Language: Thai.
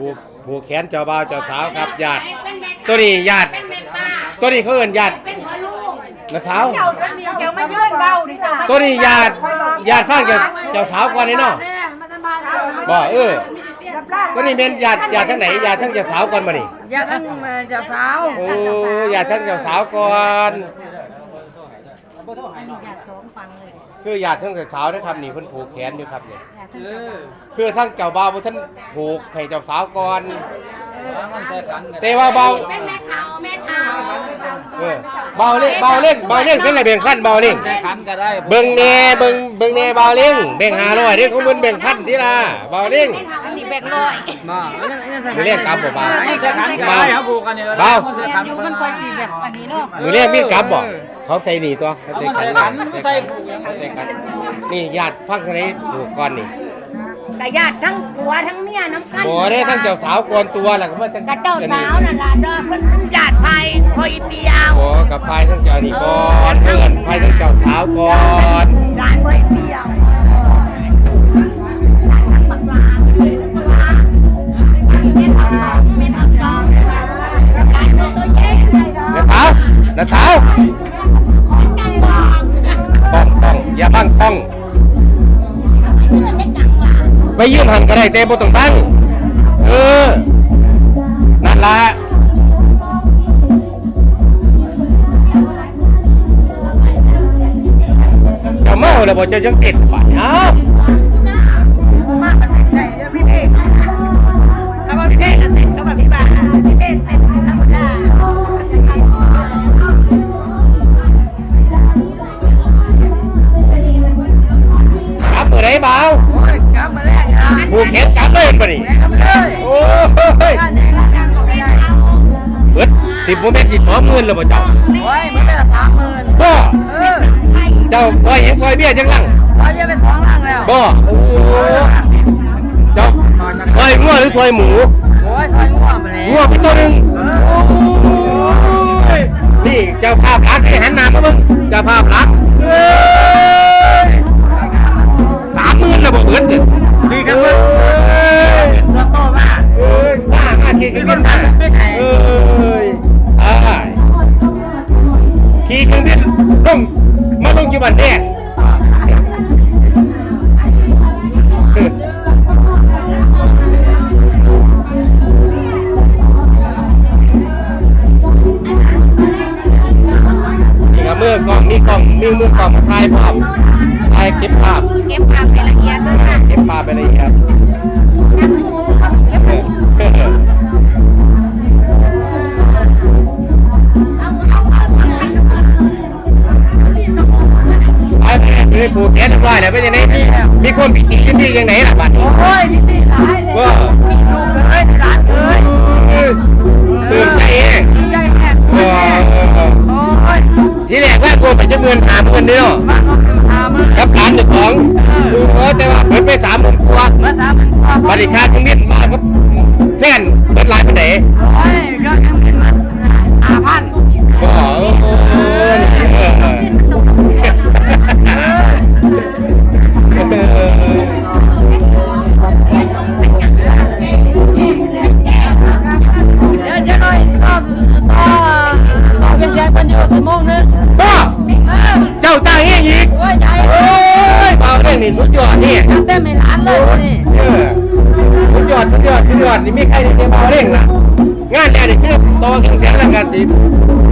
ผูกผูกแขนเจ้าบ่าวเจ้าสาวครับญาติตัวนี้ญาติตัวนี้เขาเอิ้นญาติเป็นหัวลูกนะสาวเจ้าตัวนี้เจ้ามายื่นเบาดิเจ้ามาตัวนี้ญาติญาติฟังเจ้าเจ้าสาวก่อนนี่เนาะบ่เออตัวนี้เป็นญาติญาติทั้งไหนญาติทั้งเจ้าสาวก่อนมานี่อย่าทั้งเจ้าสาวโอ้ญาติทั้งเจ้าสาวก่อนอันนี้อยากสองฟังเลย คือญาติทั้งเจ้าสาวนะครับนี่เพิ่นผูกแขนอยู่ครับนี่อยากทั้งเอเจ้าอคือทั้งเจ้าบ่าวบ่ท่านผูกให้เจ้าสาวก่อนมันใส่ขันแต่ว่าเบาเป็นแม่เฒ่าแม่เฒ่า เออเบาเล่งเบาเล่งเบาเล่งเป็นอะไรแบ่งพันเบาเล่งใส่ขันก็ได้เบิ่งแหน่เบิ่งเบิ่งแหน่เบาเล่งแบ่ง500เด้ของเพิ่นแบ่งพันทีละเบาเล่ง อันนี้แบ่งร้อยมาอันนั้นอันนั้นใส่มือเรียกกลับบ่เบาอันนี้ใส่ขันก็ได้ครับผูกกันนี่เบา ใส่ขันอยู่มันคอยสีแบบอันนี้เนาะมือเรียกมีดกลับบ่เขาใส่นี่ตัวเขามันใส่ใส่ขัขันนมันใส่ผูกยังไงใส่ขันนี่ญาติฟังทางนี้ถูกก่อนนี่ แต่ญาติทั้งผัวทั้งเมียน้ำกันบ่ได้ทั้งเจ้าสาวก่อนตัวแล้วก็มาทั้งกับเจ้าสาวนั่นล่ะเด้อเพิ่นญาติไผคอยเดียวโอ้กับพายทั้งเจ้านี่ก่อนเพื่อนพายทั้งเจ้าสาวก่อนญาติคอยเดียวทั้งบักลาเลยบักลาไม่ทำต้องไม่ทำต้องญาติตัวเย็นเลยเด้อนะสาวนะสาวจังบอกต้องต้องอย่าบังต้อง ไปยืนหันก็ได้แต่บ่ต้องตั้งเออนั่นละจะเมาแล้วบ่จะยังติดบาดเอ้าม ผูกแขนกลับเลยบ่นี่กลับมาเลยโอ้ยบ้านไหนก็ยังก็ไม่ได้เบิดสิบ่แม่นสิขอเงินแล้วบ่เจ้าโอ้ยมันเป็นสามหมื่นบ่เออเจ้าซอยเห็นซอยเบี้ยจังลังตอนนี้เป็นสองหลังแล้วบ่โอ้เจ้าซอยงัวหรือซอยหมูโอ้ยซอยง่วงมาแล้วงัวไปตัวหนึงนี่เจ้าภาพรักให้หันหน้ามาเบิ่งเจ้าภาพรักเอ้ย กล้องมีกล้องมีมือกล้องมาถ่ายภาพถ่ายเก็บภาพเก็บภาพให้ละเอียดด้วยค่ะเก็บภาพไปละเอียดไอ้แม่คือผูกแขนทุกรายแล้วเป็นยังไงมีมีคนปิดจีที่ยังไงล่ะบัดนี้โอ้ยดีดีหลายเลยว่าลูกเอ้ยหลานเอ้ย เป็นพ่อบัตรค่าเครื่องบินมาครับแฟนเปิดไลน์ไหนโอ้ยก็ยังเป็นอาพันก็เออเออเดี๋ยวจะหน่อยก็ต่อต่อเย็นๆมันอยู่ชั่วโมงนึงบ้าเจ้าจ้างเองอีกโอ้ยใจโอ้ยเบาเรื่องนี้สุดยอดนี่เต็มไม่ร้านเลยนี่ อดยอดสุดยอดสุดยอดนี่มีใครที่จะเบาเร่งนะงานแรกนี่คือต่อเครื่งแข่งแล้วกันสิ